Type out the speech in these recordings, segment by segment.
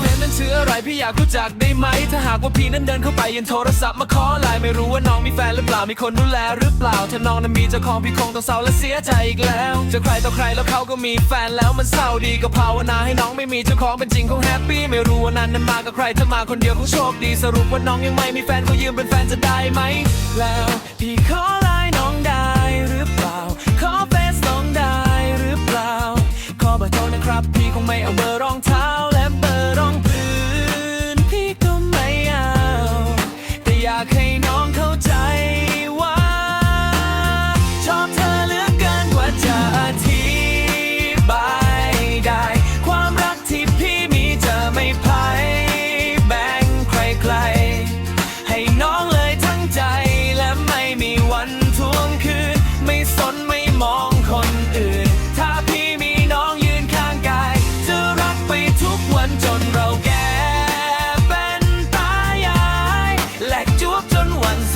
เพลงนั้นชื่ออะไรพี่อยากรู้จักได้ไหม ถ้าหากว่าพี่นั้นเดินเข้าไปยันโทรศัพท์มาขอไลน์ไม่รู้ว่าน้องมีแฟนหรือเปล่ามีคนดูแลหรือเปล่า ถ้าน้องนั้นมีเจ้าของพี่คงต้องเศร้าและเสียใจอีกแล้วจะใครต่อใครแล้วเขาก็มีแฟนแล้วมันเศร้าดีก็ภาวนาให้น้องไม่มีเจ้าของเป็นจริงคงแฮปปี้ไม่รู้ว่านั้นนั้นมากับใครถ้ามาคนเดียวคงโชคดีสรุปว่าน้องยังไม่มีแฟนก็ยืมเป็นแฟนจะได้ไหมแล้ว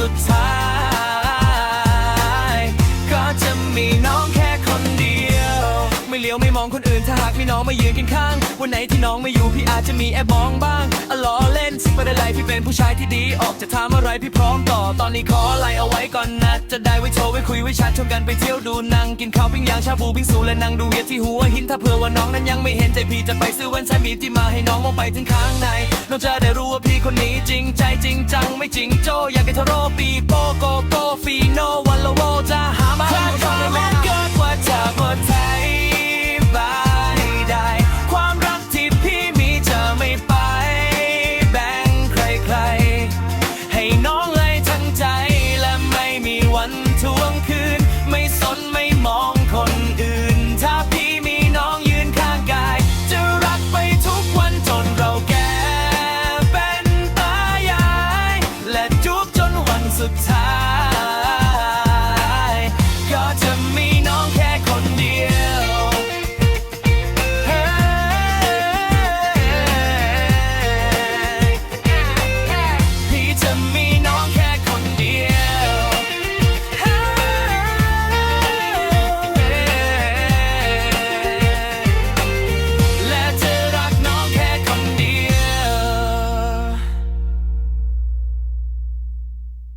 สุดท้าย ก็จะมีน้องแค่คนเดียว ไม่เลี้ยวไม่มองคนอื่นถ้าหากมีน้องมายืนกินข้าง วันไหนที่น้องไม่อยู่พี่อาจจะมีแอบมองบ้างอะล้อเล่นสิประเด็นไรพี่เป็นผู้ชายที่ดี ออกจะทำอะไรพี่พร้อมต่อ ตอนนี้ขอไล่เอาไว้ก่อนนะ จะได้ไว้โชว์ไว้คุยไว้แชัดชวนกันไป กินข้าวปิ้งย่างชาบูปิ้งซูและนั่งดูเวียดที่หัวหินถ้าเผื่อว่าน้องนั้นยังไม่เห็นใจพี่จะไปซื้อแว่นสายมีที่มาให้น้องมองไปถึงข้างในน้องจะได้รู้ว่าพี่คนนี้จริงใจจริงจังไม่จริงโจอยากให้ทโรปีโป้โกโก้ sometimes.